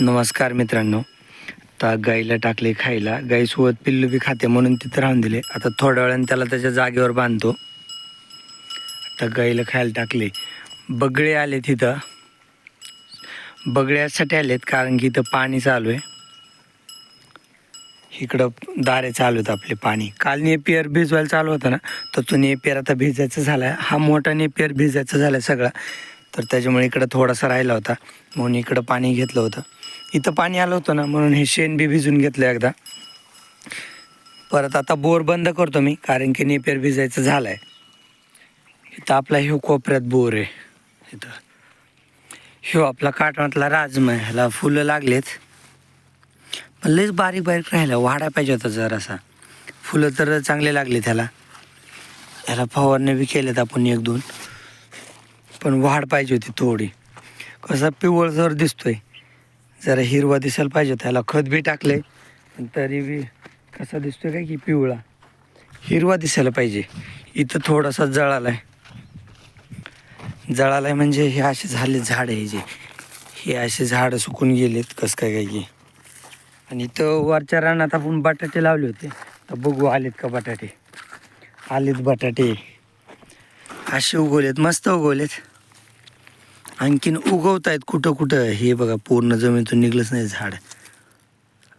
नमस्कार मित्रांनो. आता गाईला टाकले खायला. गाईसोबत पिल्लू बी खाते म्हणून तिथं राहून दिले. आता थोड्या वेळाने त्याला त्याच्या जागेवर बांधतो. आता गाईला खायला टाकले. बगळे आले तिथं. बगळ्यासाठी आलेत कारण की इथं पाणी चालू आहे. इकडं दारे चालू आहेत आपले पाणी. काल नेपियर भिजवायला चालू होतं ना तर तो नेपियर आता भिजायचा झाला आहे हा मोठा नेपियर भिजायचा झाला आहे सगळा. तर त्याच्यामुळे इकडं थोडासा राहिला होता. म्हणून इकडं पाणी घेतलं होतं. इथं पाणी आलं होतं ना म्हणून हे शेण बी भिजून घेतलं एकदा. परत आता बोर बंद करतो मी कारण की नेपेर भिजायचं झालं आहे इथं आपला ह्यो कोपऱ्यात बोर आहे. इथं. ह्यो आपला काटवातला राजमा आहे. ह्याला फुलं लागलेत. पण लयच बारीक बारीक राहिला वाढा पाहिजे होता जरासा. फुलं तर चांगले लागले त्याला ह्याला फवारणे बी केलेत आपण एक दोन. पण वाढ पाहिजे होती थोडी. कसा पिवळसर दिसतोय. जरा हिरवा दिसायला पाहिजे त्याला खत बी टाकले पण तरी बी कसा दिसतोय काय की पिवळा. हिरवा दिसायला पाहिजे. इथं थोडासा जळाला आहे जळाला आहे म्हणजे हे असे झाले झाड आहे जे. हे असे झाडं सुकून गेलेत कसं काय काय की. आणि इथं वरच्या रानात आपण बटाटे लावले होते. तर बघू आलेत का बटाटे. आलेत बटाटे. असे उगवलेत मस्त उगवलेत. आणखीन उगवत आहेत कुठं कुठं. हे बघा पूर्ण जमिनीतून निघलंच नाही झाड.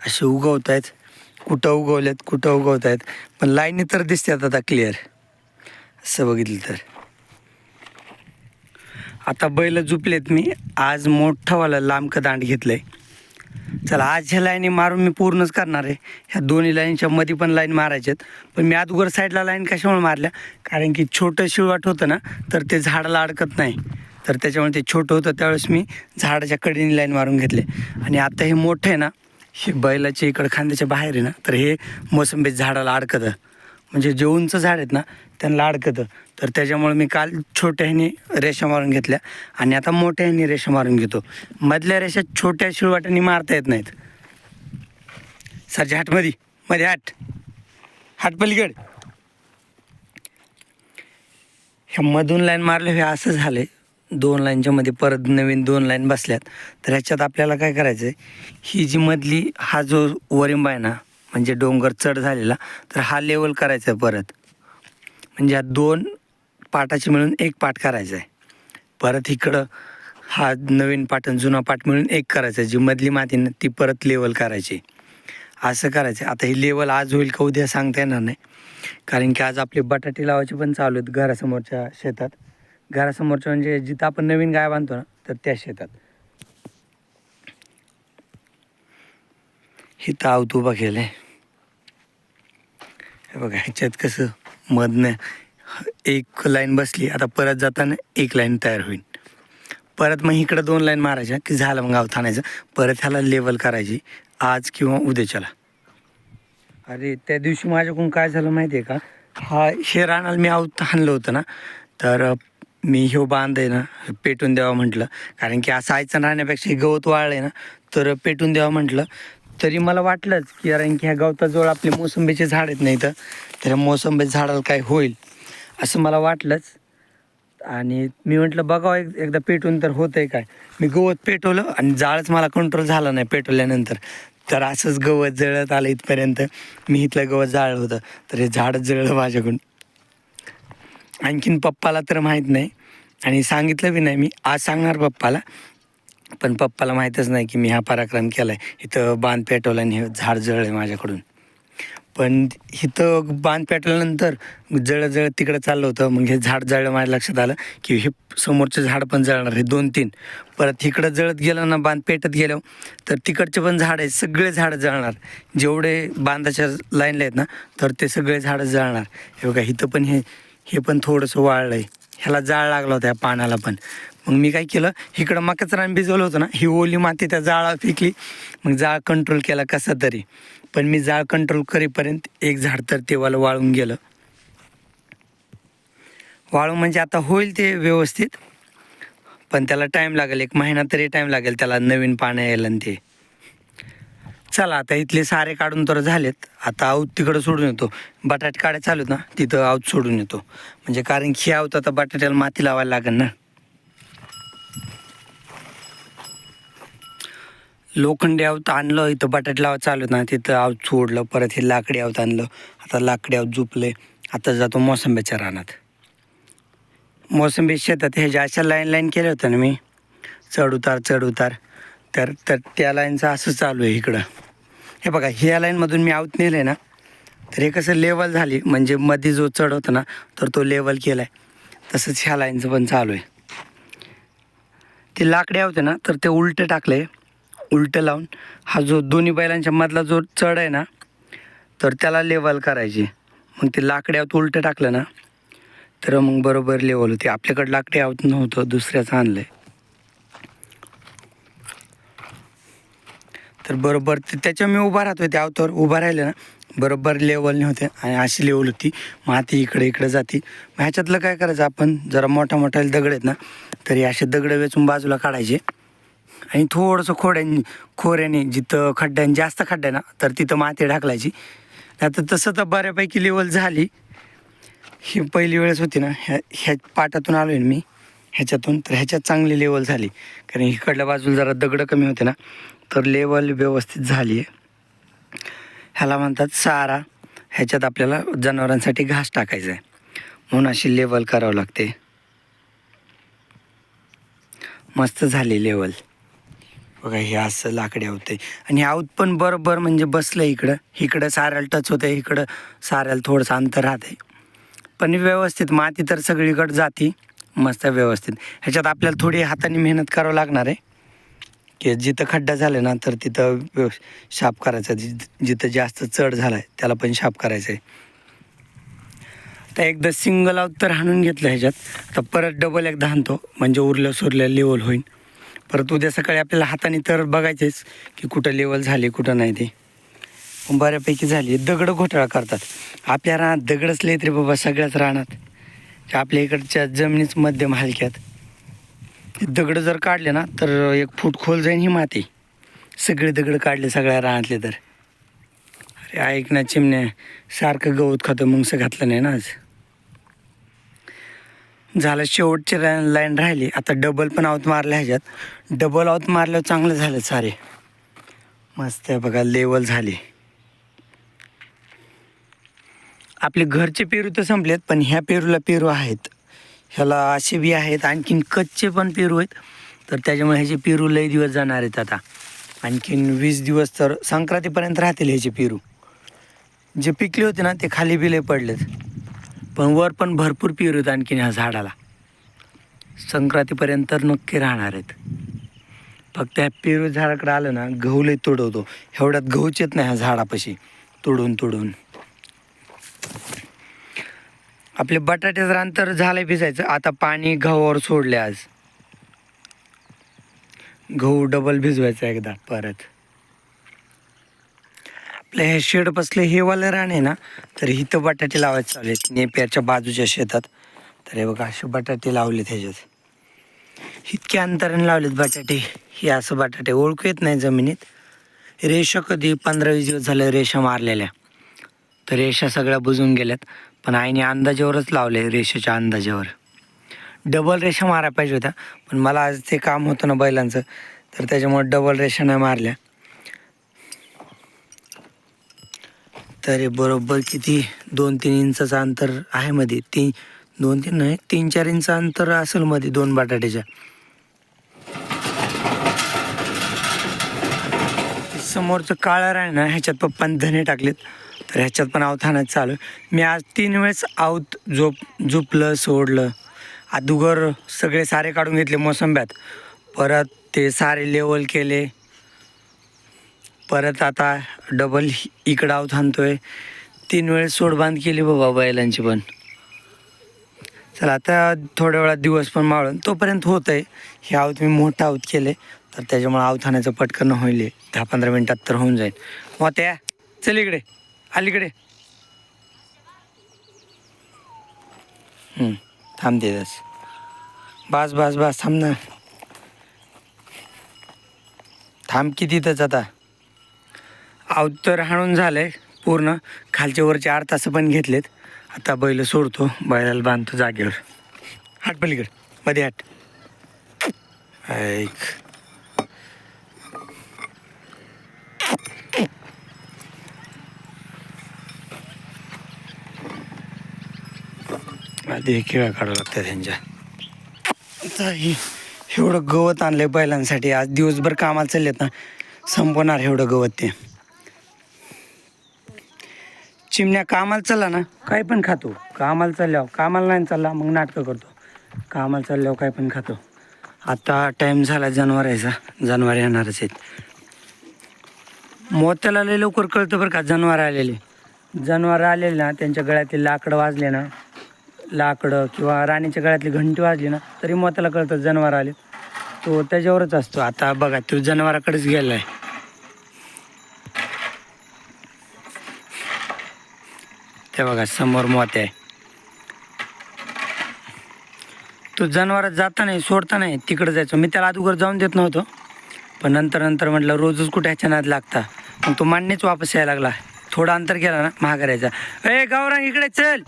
असे उगवत आहेत कुठं उगवलेत कुठं उगवत आहेत पण लाईनी तर दिसतात आता क्लिअर असं बघितलं तर. आता बैल झुपलेत मी. आज मोठावाला लांबकं दांड घेतलंय. चला आज ह्या लाईनी मारून मी पूर्णच करणार आहे. ह्या दोन्ही लाईनच्या मध्ये पण लाईन मारायच्यात पण मी आत साईडला लाईन कशामुळे मारल्या? कारण की छोटं शिळवाट होतं ना तर ते झाडाला अडकत नाही. तर त्याच्यामुळे ते छोटं होतं त्यावेळेस मी झाडाच्या कडेने लाईन मारून घेतले. आणि आता हे मोठं आहे ना हे बैलाच्या इकडं खांद्याच्या बाहेर आहे ना तर हे मोसंबी झाडाला अडकतं. म्हणजे जे उंच झाड आहेत ना त्यांना अडकतं. तर त्याच्यामुळे मी काल छोट्या ह्याने रेषा मारून घेतल्या आणि आता मोठ्या ह्याने रेषा मारून घेतो. मधल्या रेषा छोट्या शिळवाट्याने मारता येत नाहीत. सरच्या हाटमध्ये मध्ये हाट. हाट पलीकड. ह्या मधून लाईन मारले हे असं आहे दोन लाईनच्या मध्ये परत नवीन दोन लाईन बसल्यात. तर ह्याच्यात आपल्याला काय करायचं आहे ही जी मधली हा जो वरिंबा आहे ना म्हणजे डोंगर चढ झालेला तर हा लेवल करायचा आहे परत. म्हणजे हा दोन पाटाचे मिळून एक पाट करायचा आहे परत इकडं हा नवीन पाट आणि जुना पाट मिळून एक करायचा आहे जी मधली माती ना ती परत लेवल करायची. असं करायचं आता ही लेवल आज होईल का उद्या सांगता येणार नाही. कारण की आज आपले बटाटे लावायचे पण चालू आहेत घरासमोरच्या शेतात. घरासमोरच्या म्हणजे जिथं आपण नवीन गाय बांधतो ना तर त्या शेतात. हिथं ताव उभा केलं हे. बघा ह्याच्यात कसं मधनं एक लाईन बसली आता परत जाताना एक लाईन तयार होईल. परत मग इकडं दोन लाईन मारायच्या की झालं मग आवत आणायचं परत ह्याला लेवल करायची आज किंवा उद्याच्याला. अरे त्या दिवशी माझ्याकडून काय झालं माहिती आहे का? हा हे राणाला मी आवत आणलं होतं ना तर मी ह्यो बांध आहे ना पेटून द्यावा म्हटलं. कारण की असं आयचं राहण्यापेक्षा हे गवत वाळलं ना तर पेटून द्यावं म्हटलं. तरी मला वाटलंच की कारण की ह्या गवताजवळ आपले मोसंबीचे झाड आहेत नाही तर त्या मोसंबीच्या झाडाला काय होईल असं मला वाटलंच. आणि मी म्हटलं बघावं एक एकदा पेटून तर होतंय काय. मी गवत पेटवलं आणि जाळच मला कंट्रोल झालं नाही पेटवल्यानंतर. तर असंच गवत जळत आलं इथपर्यंत. मी इथलं गवत जाळलं होतं. तर हे झाडच जळलं माझ्याकडून. आणखीन पप्पाला तर माहीत नाही. आणि सांगितलं बी नाही मी. आज सांगणार पप्पाला. पण पप्पाला माहीतच नाही की मी हा पराक्रम केला आहे इथं बांध पेटवला आणि हे झाड जळलं आहे माझ्याकडून. पण इथं बांध पेटवल्यानंतर जळ जळत तिकडं चाललं होतं. मग हे झाड जळलं माझ्या लक्षात आलं की हे समोरचं झाड पण जळणार हे दोन तीन. परत इकडं जळत गेलं ना बांध पेटत गेलो तर तिकडचे पण झाड आहे सगळे झाडं जळणार. जेवढे बांधाच्या लाईनला आहेत ना तर ते सगळे झाडं जळणार. हे बघा इथं पण हे हे पण थोडंसं वाळलं आहे ह्याला जाळ लागला होता या पानाला पण. मग मी काय केलं इकडं मकाच रान भिजवलं होतं ना ही ओली माती त्या जाळा फेकली. मग जाळ कंट्रोल केला कसा तरी. पण मी जाळ कंट्रोल करेपर्यंत एक झाड तर तेव्हाला वाळून गेलं. वाळून म्हणजे आता होईल ते व्यवस्थित पण त्याला टाईम लागेल एक महिना तरी टाईम लागेल त्याला नवीन पानं यायला आणि ते. चला आता इथले सारे काढून तर झालेत. आता आऊत तिकडं सोडून येतो. बटाटे काढायला चालू ना तिथं आऊत सोडून येतो. म्हणजे कारण की आऊत आता बटाट्याला माती लावायला लागेल ना. लोखंडी आवत आणलं इथं बटाट लावा चालू ना तिथं आवत सोडलं परत हे लाकडी आवत आणलं. आता लाकडी आवत झुपले आता जातो मोसंब्याच्या रानात. मोसंबी शेतात ह्याच्या अशा लाईन लाईन केल्या होत्या ना मी चढ उतार चढ उतार. तर तर त्या लाईनचं असं चालू आहे इकडं. हे बघा ह्या लाईनमधून मी आऊत नेलं आहे ना तर हे कसं लेवल झाली म्हणजे मध्ये जो चढ होता ना तर तो लेवल केला आहे तसंच ह्या लाईनचं पण चालू आहे. ते लाकडे होते ना तर ते उलटं टाकलं आहे उलटं लावून. हा जो दोन्ही बैलांच्या मधला जो चढ आहे ना तर त्याला लेवल करायची. मग ते लाकड्यावर उलटं टाकलं ना तर मग बरोबर लेवल होते. आपल्याकडं लाकडे आवत नव्हतं दुसऱ्याचं आणलं आहे तर बरोबर त्याच्या मी उभा राहतो त्या अवतावर उभा राहिलं ना बरोबर लेवलने होते. आणि अशी लेवल होती. माती इकडे इकडे जाते. मग ह्याच्यातलं काय करायचं आपण जरा मोठा मोठा दगड आहेत ना तरी असे दगड वेचून बाजूला काढायचे. आणि थोडंसं खोड्यांनी खोऱ्याने जिथं खड्ड्याने जास्त खड्ड्या ना तर तिथं माती ढाकलायची. आता तसं तर बऱ्यापैकी लेवल झाली. ही पहिली वेळेस होती ना ह्या ह्या पाटातून आलो आहे मी. ह्याच्यातून तर ह्याच्यात चांगली लेवल झाली. कारण इकडल्या बाजूला जरा दगडं कमी होते ना तर लेवल व्यवस्थित झाली आहे. ह्याला म्हणतात सारा. ह्याच्यात आपल्याला जनावरांसाठी घास टाकायचा आहे. म्हणून अशी लेवल करावं लागते. मस्त झाली लेवल बघा हे असं लाकड्या होते. आणि आऊत पण बरोबर म्हणजे बसलं इकडं. इकडं साऱ्याला टच होतं इकडं साऱ्याला थोडंसं अंतर राहते पण व्यवस्थित माती तर सगळीकडं जाती. मस्त व्यवस्थित. ह्याच्यात आपल्याला थोडी हाताने मेहनत करावं लागणार आहे. की जिथं खड्डा झाला ना तर तिथं व्यव शाप करायचा. जि- जिथं जास्त चढ झाला आहे त्याला पण शाप करायचं आहे तर एकदा सिंगल आउट तर हाणून घेतलं ह्याच्यात. तर परत डबल एकदा हाणतो. म्हणजे उरलं सुरलं लेवल होईल परत उद्या सकाळी आपल्याला हाताने तर बघायचेच की कुठं लेवल झाली कुठं नाही ते. बऱ्यापैकी झाली. दगडं घोटाळा करतात. आपल्या रानात दगडच लेत रे बाबा सगळ्याच रानात. आपल्या इकडच्या जमिनीच मध्यम हलक्यात. दगडं जर काढले ना तर एक फूट खोल जाईन ही माती. सगळे दगड काढले सगळ्या रानातले तर. अरे ऐक ना चिमण्या सारखं गवत खातं मुंगसं घातलं नाही ना आज. झालं शेवटची लाईन राहिली. आता डबल पण आऊत मारल्या ह्याच्यात. डबल आऊत मारल्यावर चांगलं झालं सारे. मस्त आहे बघा लेवल झाली. आपले घरचे पेरू तर संपलेत पण ह्या पेरूला पेरू आहेत. ह्याला असे बी आहेत आणखीन कच्चे पण पेरू आहेत. तर त्याच्यामुळे ह्याचे पेरू लई दिवस जाणार आहेत आता. आणखीन वीस दिवस तर संक्रांतीपर्यंत राहतील ह्याचे पेरू. जे पिकले होते ना ते खाली बिले पडलेत. पण वर पण भरपूर पेरू आहेत आणखीन ह्या झाडाला. संक्रांतीपर्यंत तर नक्की राहणार आहेत. फक्त ह्या पेरू झाडाकडे आलं ना गहू लई तोडवतो. एवढ्यात गहूच येत नाही ह्या झाडापाशी. तोडून तोडून. आपले बटाट्याचं रान तर झालंय भिजायचं आता पाणी गव्हावर सोडले आज. गहू डबल भिजवायचं एकदा परत. आपलं हे शेड बसले हे वाले रान आहे ना तर इथं बटाटे लावायचे चालू आहेत. नेप्याच्या बाजूच्या शेतात. तर हे बघा असे बटाटे लावले ह्याच्यात. इतक्या अंतराने लावलेत बटाटे. हे असं बटाटे ओळखू येत नाही जमिनीत. रेषा कधी पंधरा वीस दिवस झाले रेषा मारलेल्या. तर रेषा सगळ्या बुजून गेल्यात. पण आईने अंदाजावरच लावले रेषेच्या अंदाजावर. डबल रेषा मारायला पाहिजे होत्या. पण मला आज ते काम होतं ना बैलांचं. तर त्याच्यामुळे डबल रेषा नाही मारल्या. तरी बरोबर किती? दोन तीन इंचाचं अंतर आहे मध्ये तीन दोन तीन नाही तीन चार इंच अंतर असेल मध्ये दोन बटाट्याच्या. समोरचं काळं आहे ना ह्याच्यात पप्पाने धने टाकलेत. तर ह्याच्यात पण अवथानच चालू आहे. मी आज तीन वेळेस आवत झोप झोपलं सोडलं. अदुगर सगळे सारे काढून घेतले मोसंब्यात. परत ते सारे लेवल केले. परत आता डबल इकडं आवत आणतोय. तीन वेळेस सोडबांध केली बाबा बैलांची पण. चला आता थोड्या वेळात दिवस पण मावळून तोपर्यंत होत आहे हे आवत मी मोठं आवत केले. तर त्याच्यामुळे आवथाण्याचं पटकन होईल. दहा पंधरा मिनटात तर होऊन जाईल. मग त्या चल इकडे. अलीकडे थांब देतस बस बस बस थांब ना. थांब कितीतच आता. अवतर तर हाणून झालंय पूर्ण. खालचे वरचे आठ तास पण घेतलेत. आता बैल सोडतो बैलाला बांधतो जागेवर. हाट पलीकडे. मध्ये हाट ऐक. आधी खेळ काढावं लागतं त्यांच्या एवढं गवत आणलंय बैलांसाठी. आज दिवसभर कामाला चाललेत ना. संपवणार एवढं गवत ते. चिमण्या कामाला चालला ना काय पण खातो. कामाला चालल्यावर कामाला नाही चालला मग नाटकं करतो. कामाला चालल्यावर काय पण खातो. आता टाईम झाला जनावरायचा जनावर येणारच आहेत. मोत्याला लवकर कळतं बरं का जनावर आलेले. जनावर आलेले ना त्यांच्या गळ्यातले लाकडं वाजले ना लाकडं किंवा राणीच्या गळ्यातली घंटी वाजली ना तरी मोत्याला कळतं जनावर आले. तो त्याच्यावरच असतो. आता बघा तो जनावराकडेच गेला आहे ते बघा समोर मोत्या आहे. तो जनावरात जाता नाही सोडता नाही तिकडं जायचो. मी त्याला अगोदर जाऊन देत नव्हतो. पण नंतर नंतर म्हटलं रोजच कुठे ह्याच्या नाद लागता? मग तो मान्यच वापस यायला लागला. थोडं अंतर गेला ना महागारायचा ए गावरांग इकडे चल.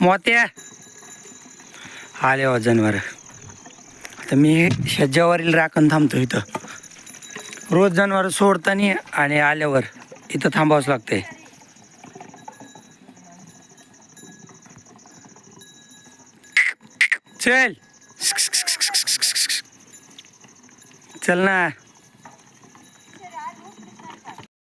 मोत्या. आले हो जनावर. आता मी ह्याच्यावरील राखण थांबतो इथं. रोज जनावर सोडताना आणि आल्यावर इथं थांबावंच लागतंय. चल. चल ना.